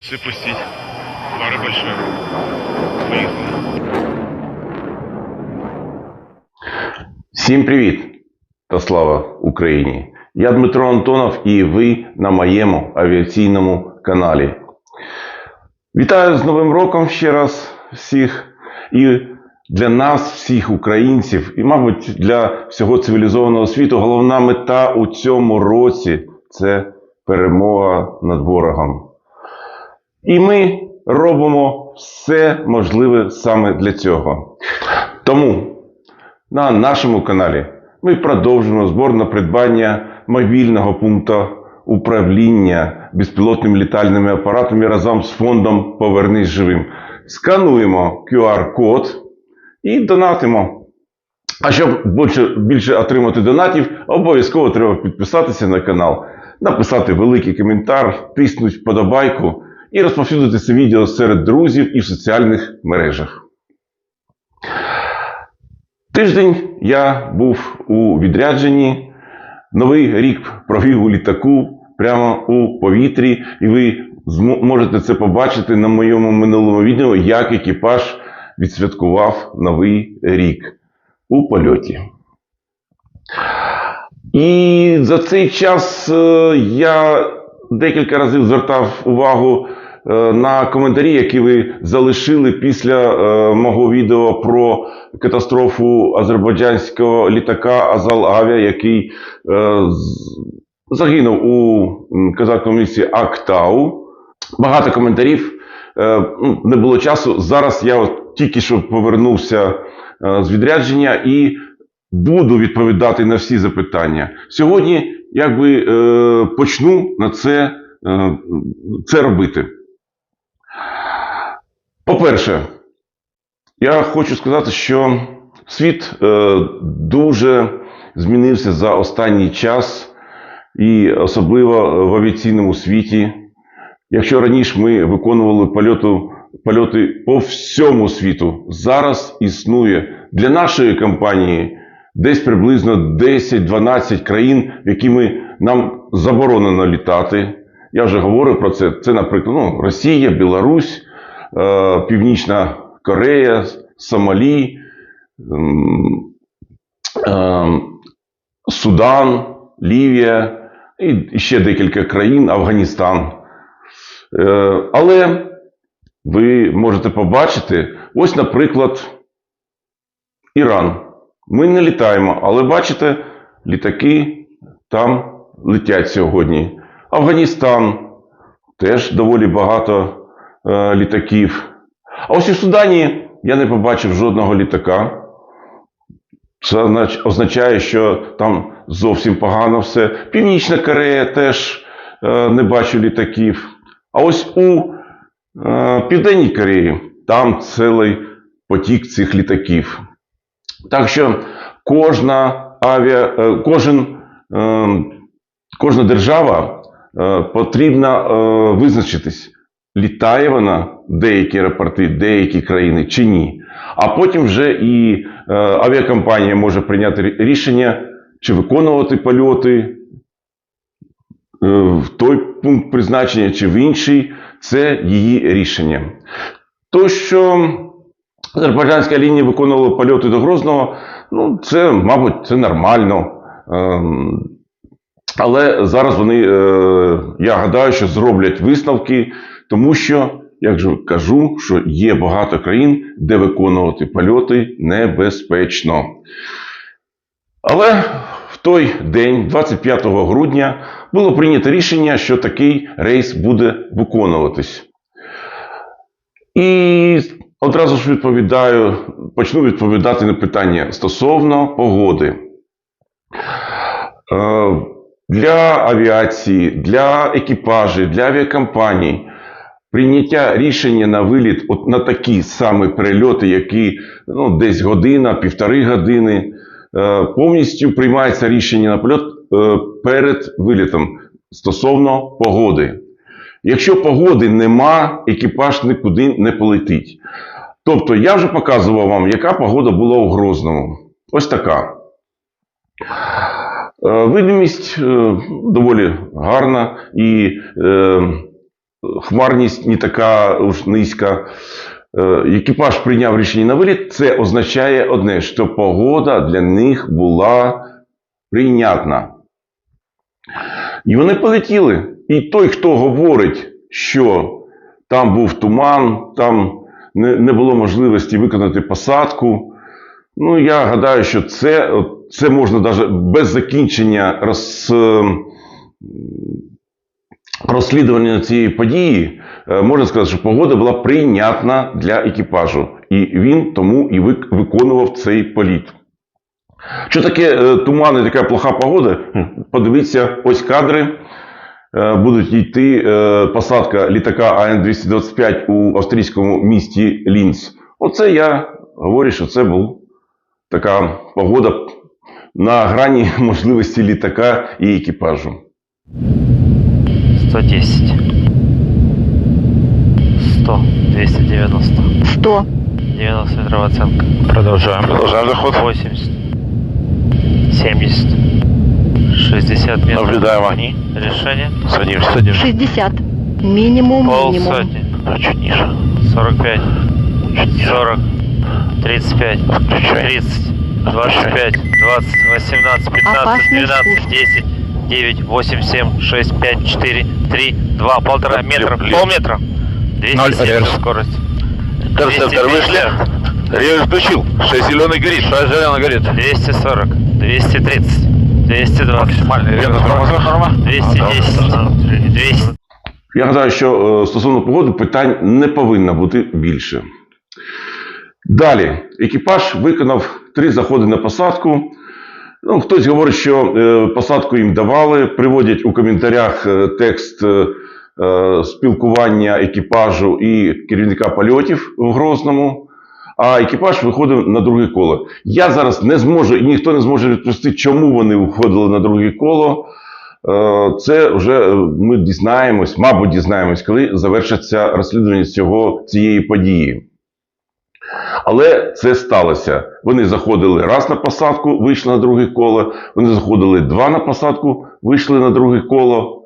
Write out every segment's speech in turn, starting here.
Пустить. Пара большая. Поехали. Всім привіт та слава Україні! Я Дмитро Антонов і ви на моєму авіаційному каналі. Вітаю з Новим роком ще раз всіх. І для нас, всіх українців, і, мабуть, для всього цивілізованого світу, головна мета у цьому році це перемога над ворогом. І ми робимо все можливе саме для цього. Тому на нашому каналі ми продовжуємо збор на придбання мобільного пункту управління безпілотними літальними апаратами разом з фондом Повернись живим. Скануємо QR-код і донатимо. А щоб більше, більше отримати донатів, обов'язково треба підписатися на канал, написати великий коментар, тиснути вподобайку і розповсюдити це відео серед друзів і в соціальних мережах. Тиждень я був у відрядженні. Новий рік провів у літаку прямо у повітрі, і ви можете це побачити на моєму минулому відео, як екіпаж відсвяткував новий рік у польоті. І за цей час е, я декілька разів звертав увагу е, на коментарі, які ви залишили після е, мого відео про катастрофу азербайджанського літака Азал Авіа, який е, загинув у казахському місті Актау. Багато коментарів. Ну, не було часу. Зараз я от тільки що повернувся з відрядження і буду відповідати на всі запитання. Сьогодні якби е, почну на це, е, це робити. По-перше, я хочу сказати, що світ е, дуже змінився за останній час, і особливо в авіаційному світі. Якщо раніше ми виконували польоту, польоти по всьому світу, зараз існує для нашої компанії десь приблизно 10-12 країн, в які ми, нам заборонено літати. Я вже говорив про це. Це, наприклад, ну, Росія, Білорусь, е, Північна Корея, Сомалі, ем, Судан, Лівія і ще декілька країн, Афганістан. Е, Але ви можете побачити, ось, наприклад, Іран. Ми не літаємо, але бачите, літаки там летять сьогодні. Афганістан теж доволі багато е, літаків. А ось у Судані я не побачив жодного літака. Це означає, що там зовсім погано все. Північна Корея теж е, не бачу літаків. А ось у е, Південній Кореї там цілий потік цих літаків. Так що кожна авіа, е, кожен, е, кожна держава е, потрібно визначитись, літає вона в деякі аеропорти, деякі країни чи ні. А потім вже і авіакомпанія може прийняти рішення, чи виконувати польоти в той пункт призначення, чи в інший. Це її рішення. То, що азербайджанська лінія виконувала польоти до Грозного, ну, це, мабуть, це нормально. Ем, Але зараз вони, е, я гадаю, що зроблять висновки, тому що, як же кажу, що є багато країн, де виконувати польоти небезпечно. Але в той день, 25 грудня, було прийнято рішення, що такий рейс буде виконуватись. І одразу ж відповідаю, почну відповідати на питання стосовно погоди. Е, Для авіації, для екіпажів, для авіакомпаній прийняття рішення на виліт от на такі саме перельоти, які ну, десь година, півтори години, е, повністю приймається рішення на польот е, перед вилітом стосовно погоди. Якщо погоди нема, екіпаж нікуди не полетить. Тобто я вже показував вам, яка погода була у Грозному. Ось така. Е, Видимість е, доволі гарна і е, хмарність не така уж низька. Екіпаж прийняв рішення на виліт. Це означає одне, що погода для них була прийнятна. І вони полетіли. І той, хто говорить, що там був туман, там не, не було можливості виконати посадку. Ну, я гадаю, що це, це можна навіть без закінчення роз, е, розслідування цієї події. е, Можна сказати, що погода була прийнятна для екіпажу. І він тому і виконував цей політ. Що таке е, туман і така плоха погода? Подивіться, ось кадри. Е, Будуть йти е, посадка літака АН-225 у австрійському місті Лінц. Оце я говорю, що це була така погода на грані можливості літака і екіпажу. 110. 100. 290. 100, 90 метров оценка. Продовжуємо. Продовжуємо заход. 80. 70. 60 метров. Наблюдаємо огні. Решение. Садимся. Садимся. 60. Мінімум, мінімум. Полсотни. Чуть ниже. 45. Чуть ниже. 40. 35. Включай. 30. 25. 20. 18. 15. Опасный 12. спуск. 10. 9. 8. 7. 6. 5. 4. 3. 2. Полтора Лев, метра. лев. Полметра. 270 реверс. скорость. Интерцептор вышли. 250. Ревер включил. 6 зеленый горит. 6 зеленый горит. 240, 230, 220, Максимальный вектор тормозной норма. 210, 200. Я гадаю, що е, стосовно погоди питань не повинно бути більше. Далі, екіпаж виконав три заходи на посадку. Ну, хтось говорить, що е, посадку їм давали, приводять у коментарях е, текст спілкування екіпажу і керівника польотів в Грозному. А екіпаж виходив на друге коло. Я зараз не зможу, і ніхто не зможе відповісти, чому вони виходили на друге коло. Е, Це вже е, ми дізнаємось, мабуть, дізнаємось, коли завершиться розслідування цього, цієї події. Але це сталося. Вони заходили раз на посадку, вийшли на друге коло. Вони заходили два на посадку, вийшли на друге коло.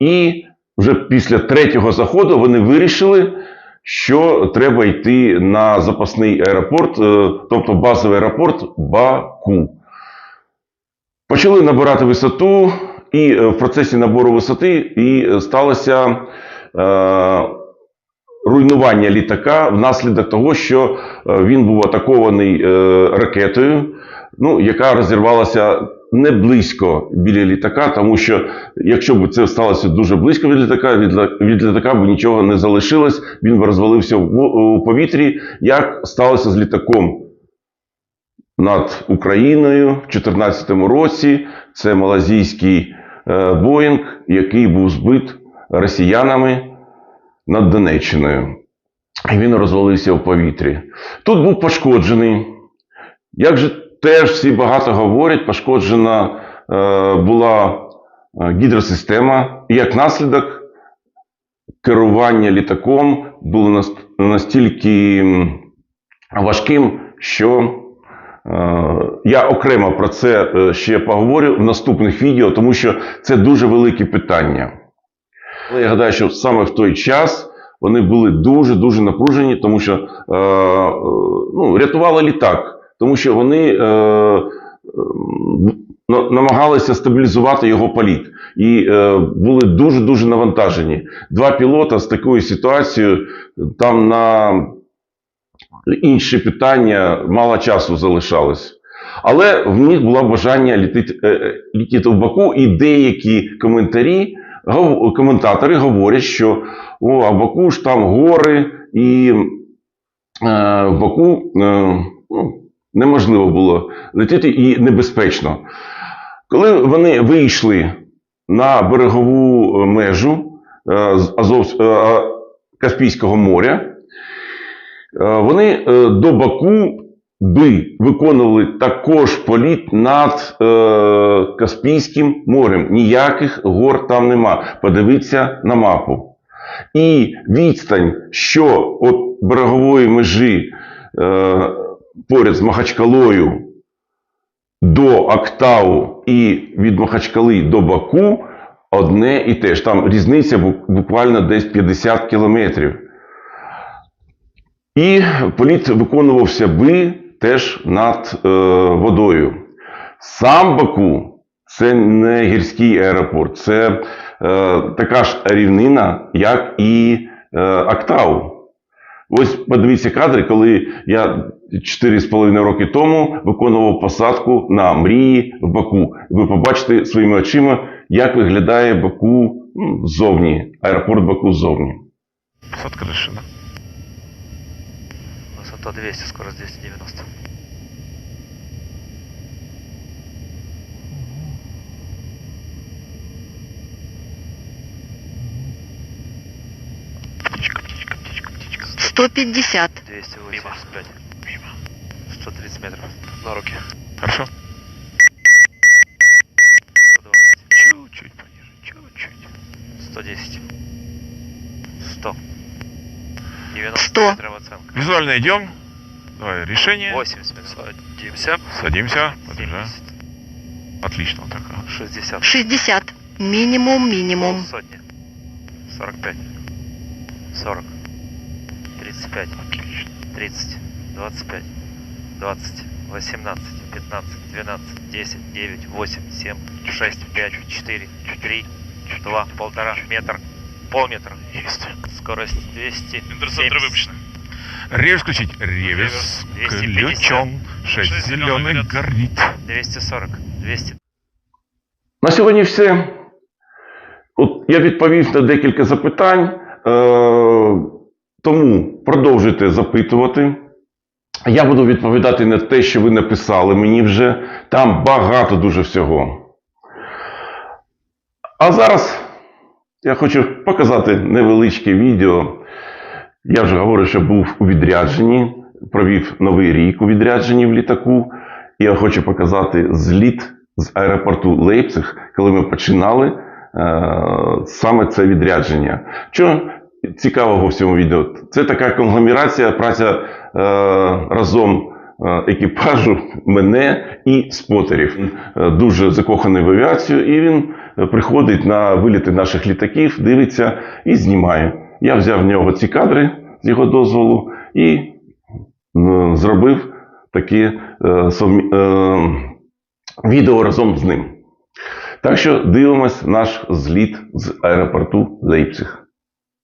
І вже після третього заходу вони вирішили, що треба йти на запасний аеропорт, е, тобто базовий аеропорт Баку. Почали набирати висоту, і е, в процесі набору висоти і е, сталося е, руйнування літака внаслідок того, що він був атакований е, ракетою, ну, яка розірвалася не близько біля літака, тому що якщо б це сталося дуже близько від літака, від, від літака б нічого не залишилось, він б розвалився в, у повітрі, як сталося з літаком над Україною в 2014 році. Це малазійський е, Боїнг, який був збит росіянами над Донеччиною. І він розвалився в повітрі. Тут був пошкоджений. Як же теж всі багато говорять, пошкоджена е, була е, гідросистема, і як наслідок керування літаком було настільки важким, що Е, Я окремо про це ще поговорю в наступних відео, тому що це дуже велике питання. Але я гадаю, що саме в той час вони були дуже-дуже напружені, тому що ну, рятували літак, тому що вони е, е, намагалися стабілізувати його політ. І е, були дуже-дуже навантажені. Два пілота з такою ситуацією там на інші питання мало часу залишалось. Але в них було бажання е, е, літіти в Баку, і деякі коментарі, коментатори говорять, що о, а Баку ж там гори, і е, в Баку е, ну, неможливо було летіти і небезпечно. Коли вони вийшли на берегову е, межу е, Азов, е, Каспійського моря, Вони до Баку би виконували також політ над Каспійським морем. Ніяких гор там нема. Подивіться на мапу. І відстань, що від берегової межі поряд з Махачкалою до Актау і від Махачкали до Баку одне і те ж. Там різниця буквально десь 50 кілометрів. І політ виконувався би теж над е, водою. Сам Баку це не гірський аеропорт, це е, така ж рівнина, як і е, Актау. Ось подивіться кадри, коли я 4,5 роки тому виконував посадку на мрії в Баку. Ви побачите своїми очима, як виглядає Баку ззовні, аеропорт Баку ззовні. Посадка решена. Высота 200, скорость 290. Птичка, птичка, птичка, птичка. 150. 285. Мимо. 130 метров. На руки. Хорошо? 120. Чуть-чуть пониже, чуть-чуть. 110. 100. 90 100. метров оценка. Визуально идем. Давай, решение. 80 метров. Садимся. Садимся. Подъезжаем. 70. Отлично так. а. 60. 60. Минимум, минимум. Сотни. 45. 40. 35. Отлично. 30. 25. 20. 18. 15. 12. 10. 9. 8. 7. 6. 5. 4. 3. 2. Полтора. Метр. Полметра. Есть. Скорость 200. Интерцентр выпущены. Ревес включить. Ревес. Ревес. 250. Включен. 6 зеленый горит. 240. 200. На сьогодні все. От я відповів на декілька запитань, е, тому продовжуйте запитувати. Я буду відповідати на те, що ви написали мені вже. Там багато дуже всього. А зараз я хочу показати невеличке відео. Я вже говорив, що був у відрядженні, провів новий рік у відрядженні в літаку. І я хочу показати зліт з аеропорту Лейпциг, коли ми починали е, саме це відрядження. Що цікавого в цьому відео? Це така конгломерація, праця е, разом е, екіпажу, мене і спотерів. Е, дуже закоханий в авіацію, і він е, приходить на виліти наших літаків, дивиться і знімає. Я взяв в нього ці кадри з його дозволу і зробив такі е, совмі- е, відео разом з ним. Так що дивимось наш зліт з аеропорту Лейпциг.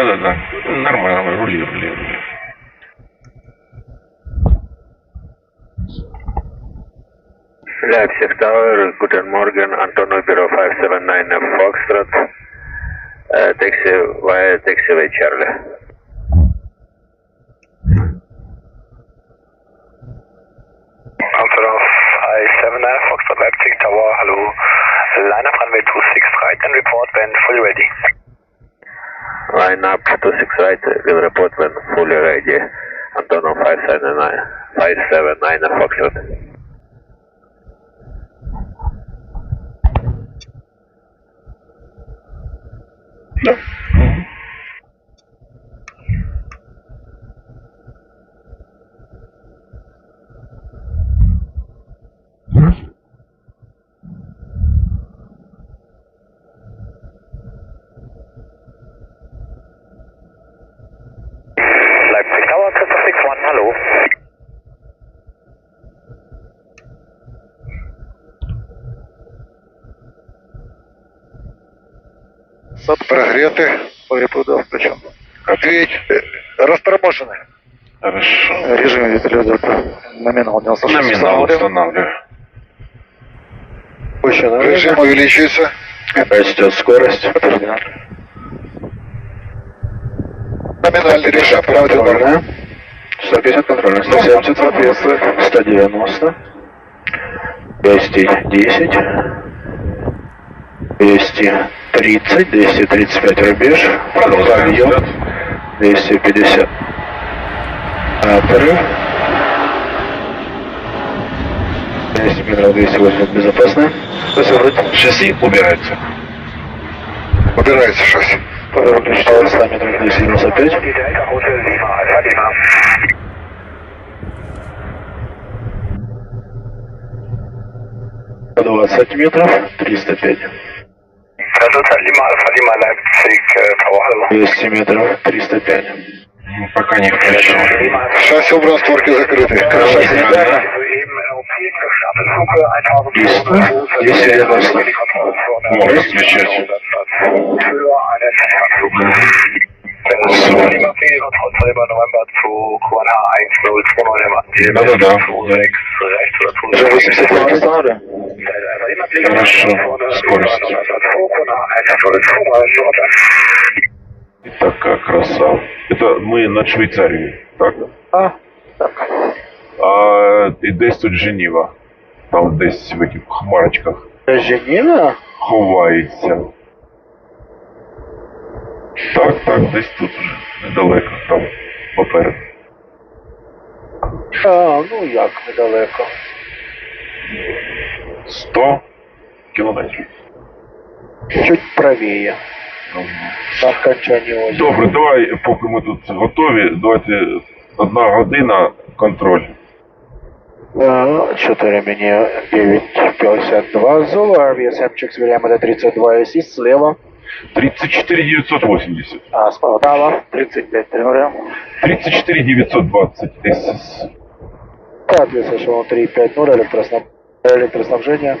Да-да-да. Нормально. Рули, рули, рули. Leipzig Tower, guten Morgen, Antonov Bureau 579 Foxtrot, uh, taxi via taxiway Charlie. Antonov I-79 Foxtrot Leipzig Tower, hallo. Line up runway 26 right and report when fully ready. Line up to 6 right, will report when fully ready. Antonov 579, 579 Foxtrot. Прогреты, перепутал причем. Ответь, э, расторможены. Хорошо. Режим вертолета. Номинал 96. Номинал устанавливаю. Режим увеличивается. Растет скорость. Номинальный режим, оперативный. 150 контрольных, 170 соответствует, 190, 210, 230, 235 рубеж, подъем, 250. Отрыв. 200 метров, 280 безопасно. Шасси убирается. Убирается шасси. Выключил 100 метров, 295. Hotel Lima, Alpha Lima. По 20 метров, 305. Hotel Lima, Alpha Lima, Leipzig, äh, Tower, hallo. 200 метров, 305. Пока не включил. Шасси убран, створки закрыты. Шасси идеально. Soeben LOP gestartet, Fluge 1000 Ist, Fuß, ist ja etwas. über die Kontrollzone. Можно включать. Für einen Anflug. Lima P, Kontrolltreiber November zu QNH 1029 im Anziel. Да-да-да. Zu 6 rechts oder zu Уже 80 км Хорошо. Скорость. Такая краса. Это мы над Швейцарией, так? А, так. А і десь тут Женіва. Там десь в яких хмарочках Женіва? ховається. Так, так, десь тут вже недалеко, там попереду. А, ну як недалеко. 100 кілометрів. Чуть правее. На окончании озера. Добре, давай, поки ми тут готові, давайте одна година контроль. 4 мені 9.52 Золу, RVSM-чик звіряємо до 32 СІ слева. 34 980. А справа 35 тренерів. 34 920 СС. Соответственно, 3.5.0 электроснаб... электроснабжение.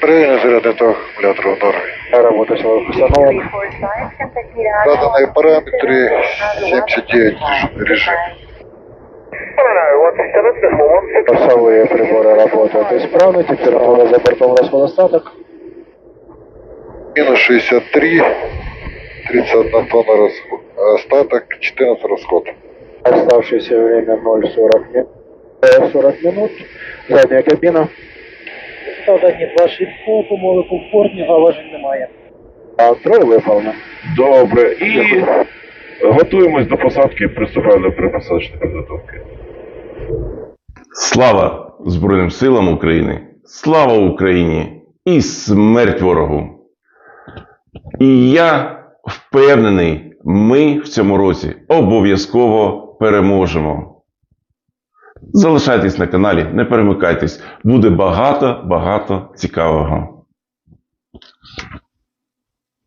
Правильно зарядный ток аккумулятора норме. Работа силовых установок. Заданные параметры 79 режим. Часовые приборы работают исправно. Температура за бортом расходостаток. Минус 63, 31 тонна расход. Остаток 14 расход. Оставшееся время 0.40 ми- э, 40 минут. Задняя кабина. Задні два швидко, комфортні, заважень немає. Контроль выполнен. Добре. І готуємось до посадки, приступаємо до перепосадочної підготовки. Слава Збройним силам України! Слава Україні! І смерть ворогу! І я впевнений, ми в цьому році обов'язково переможемо. Залишайтесь на каналі, не перемикайтесь, буде багато-багато цікавого.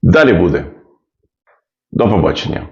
Далі буде. До побачення.